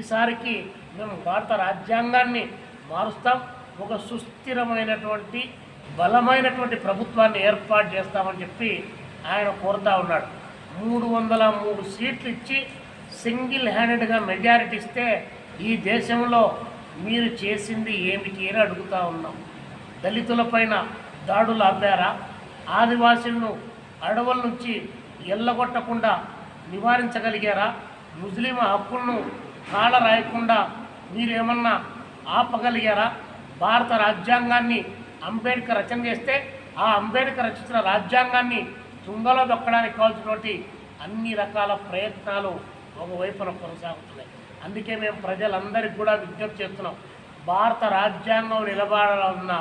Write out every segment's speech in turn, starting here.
ఈసారికి మేము భారత రాజ్యాంగాన్ని మారుస్తాం. ఒక సుస్థిరమైనటువంటి బలమైనటువంటి ప్రభుత్వాన్ని ఏర్పాటు చేస్తామని చెప్పి ఆయన కోరుతా ఉన్నాడు. మూడు వందల మూడు సీట్లు ఇచ్చి సింగిల్ హ్యాండెడ్గా మెజారిటీ ఇస్తే ఈ దేశంలో మీరు చేసింది ఏమిటి అని అడుగుతా ఉన్నాం. దళితులపైన దాడులు ఆపారా ఆదివాసులను అడవుల నుంచి ఎల్లగొట్టకుండా నివారించగలిగారా? ముస్లిం హక్కులను కాళ్ళ రాయకుండా మీరేమన్నా ఆపగలిగారా? భారత రాజ్యాంగాన్ని అంబేద్కర్ రచన చేస్తే ఆ అంబేద్కర్ రచించిన రాజ్యాంగాన్ని తుంగలో దొక్కడానికి కావాల్సినటువంటి అన్ని రకాల ప్రయత్నాలు ఒకవైపున కొనసాగుతున్నాయి. అందుకే మేము ప్రజలందరికీ కూడా విజ్ఞప్తి చేస్తున్నాం. భారత రాజ్యాంగం నిలబడాలన్న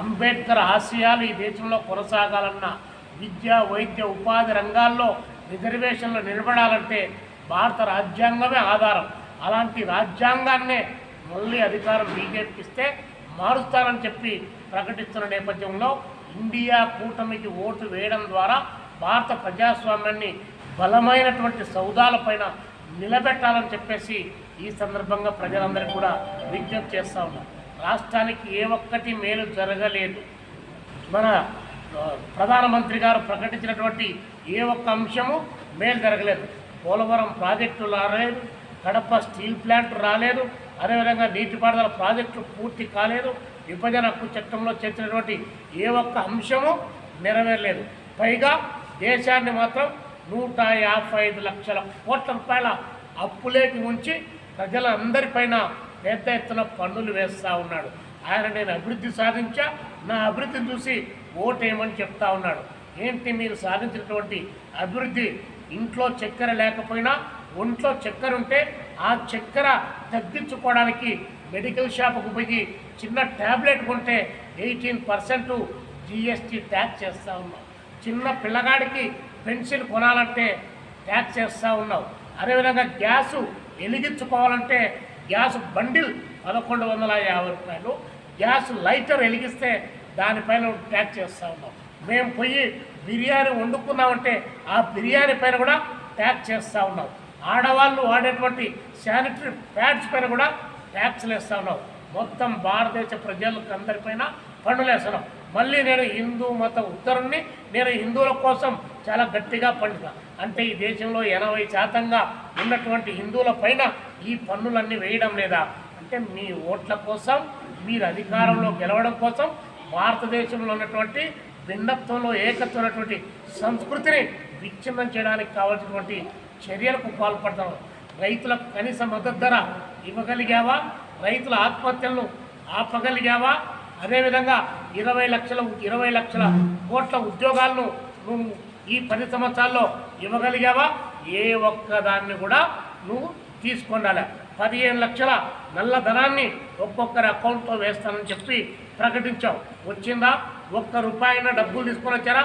అంబేద్కర్ ఆశయాలు ఈ దేశంలో కొనసాగాలన్న విద్య వైద్య ఉపాధి రంగాల్లో రిజర్వేషన్లు నిలబడాలంటే భారత రాజ్యాంగమే ఆధారం. అలాంటి రాజ్యాంగాన్నే మళ్ళీ అధికారం బీజేపీకి ఇస్తే మారుస్తానని చెప్పి ప్రకటిస్తున్న నేపథ్యంలో ఇండియా కూటమికి ఓటు వేయడం ద్వారా భారత ప్రజాస్వామ్యాన్ని బలమైనటువంటి సౌదాలపైన నిలబెట్టాలని చెప్పేసి ఈ సందర్భంగా ప్రజలందరికీ కూడా విజ్ఞప్తి చేస్తూ ఉన్నారు రాష్ట్రానికి ఏ ఒక్కటి మేలు జరగలేదు. మన ప్రధానమంత్రి గారు ప్రకటించినటువంటి ఏ ఒక్క అంశము మేలు జరగలేదు. పోలవరం ప్రాజెక్టు రాలేదు కడప స్టీల్ ప్లాంట్ రాలేదు. అదేవిధంగా నీటిపారుదల ప్రాజెక్టు పూర్తి కాలేదు. విభజన హక్కు చట్టంలో చేర్చినటువంటి ఏ ఒక్క అంశము నెరవేరలేదు. పైగా దేశాన్ని మాత్రం నూట యాభై ఐదు లక్షల కోట్ల రూపాయల అప్పులేకి ఉంచి ప్రజలందరిపైన పెద్ద ఎత్తున పన్నులు వేస్తూ ఉన్నాడు. ఆయన నేను అభివృద్ధి సాధించా నా అభివృద్ధిని చూసి ఓటేయమని చెప్తా ఉన్నాడు. ఏంటి మీరు సాధించినటువంటి అభివృద్ధి? ఇంట్లో చక్కెర లేకపోయినా ఒంట్లో చక్కెర ఉంటే ఆ చక్కెర తగ్గించుకోవడానికి మెడికల్ షాప్కు పోయి చిన్న ట్యాబ్లెట్ కొంటే ఎయిటీన్ పర్సెంట్ జిఎస్టీ ట్యాక్స్ చేస్తూ ఉన్నాం చిన్న పిల్లగాడికి పెన్సిల్ కొనాలంటే ట్యాక్స్ చేస్తూ ఉన్నావు. అదేవిధంగా గ్యాసు వెలిగించుకోవాలంటే గ్యాస్ బండిల్ పదకొండు వందల యాభై రూపాయలు గ్యాస్ లైటర్ వెలిగిస్తే దానిపైన ట్యాక్స్ చేస్తూ ఉన్నాం మేము పోయి బిర్యానీ వండుకున్నామంటే ఆ బిర్యానీ పైన కూడా ట్యాక్స్ చేస్తూ ఉన్నాం ఆడవాళ్ళు వాడేటువంటి శానిటరీ ప్యాడ్స్ పైన కూడా ట్యాక్స్లు వేస్తూ ఉన్నావు. మొత్తం భారతదేశ ప్రజలకు అందరిపైన పన్నులు వేస్తున్నాం మళ్ళీ నేను హిందూ మత ఉత్తరుణ్ణి నేను హిందువుల కోసం చాలా గట్టిగా పండుగ అంటే ఈ దేశంలో ఎనభై శాతంగా ఉన్నటువంటి హిందువుల పైన ఈ పన్నులన్నీ వేయడం లేదా? అంటే మీ ఓట్ల కోసం మీరు అధికారంలో గెలవడం కోసం భారతదేశంలో ఉన్నటువంటి భిన్నత్వంలో ఏకత్వం ఉన్నటువంటి సంస్కృతిని విచ్ఛిన్నం చేయడానికి కావాల్సినటువంటి చర్యలకు పాల్పడతాం రైతులకు కనీస మద్దతు ధర ఇవ్వగలిగావా? రైతుల ఆత్మహత్యలను ఆపగలిగావా? అదేవిధంగా ఇరవై లక్షల ఇరవై లక్షల కోట్ల ఉద్యోగాలను నువ్వు ఈ పది సంవత్సరాల్లో ఇవ్వగలిగావా? ఏ ఒక్క దాన్ని కూడా నువ్వు తీసుకొండాలి. పదిహేను లక్షల నల్ల ధనాన్ని ఒక్కొక్కరి అకౌంట్లో వేస్తానని చెప్పి ప్రకటించావు. వచ్చిందా? ఒక్క రూపాయిన డబ్బులు తీసుకొని వచ్చారా?